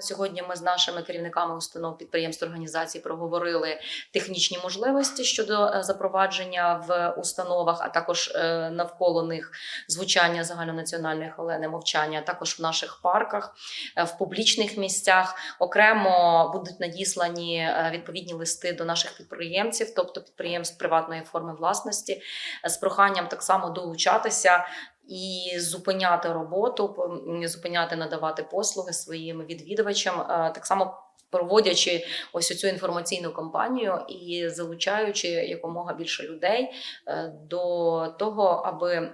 Сьогодні ми з нашими керівниками установ підприємств організацій проговорили технічні можливості щодо е, запровадження в установах, а також е, навколо них звучання загальнонаціональної хвилини мовчання, а також в наших парках, е, в публічних місцях. Окремо будуть надіслані відповідні листи до наших підприємців, тобто підприємств приватної форми власності, з проханням так само долучатися. І зупиняти роботу, зупиняти надавати послуги своїм відвідувачам, е, так само проводячи ось цю інформаційну кампанію і залучаючи якомога більше людей е, до того, аби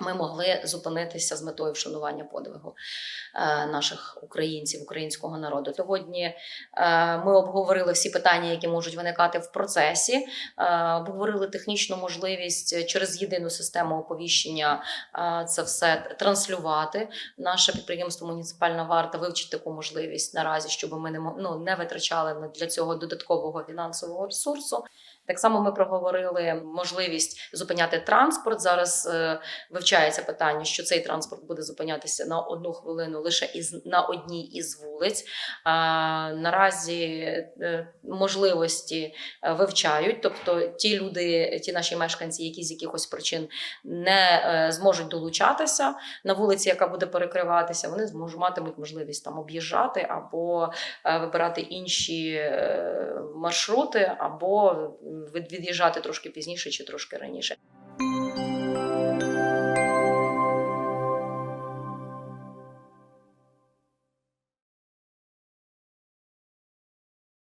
ми могли зупинитися з метою вшанування подвигу е, наших українців, українського народу. Сьогодні е, ми обговорили всі питання, які можуть виникати в процесі. е, Обговорили технічну можливість через єдину систему оповіщення це все транслювати. Наше підприємство Муніципальна варта вивчить таку можливість наразі, щоб ми не ну, не витрачали для цього додаткового фінансового ресурсу. Так само ми проговорили можливість зупиняти транспорт. Зараз е, вивчається питання, що цей транспорт буде зупинятися на одну хвилину лише із на одній із вулиць. А, наразі е, можливості е, вивчають, тобто ті люди, ті наші мешканці, які з якихось причин не е, зможуть долучатися на вулиці, яка буде перекриватися, вони зможуть матимуть можливість там об'їжджати або вибирати інші маршрути, або від'їжджати трошки пізніше чи трошки раніше.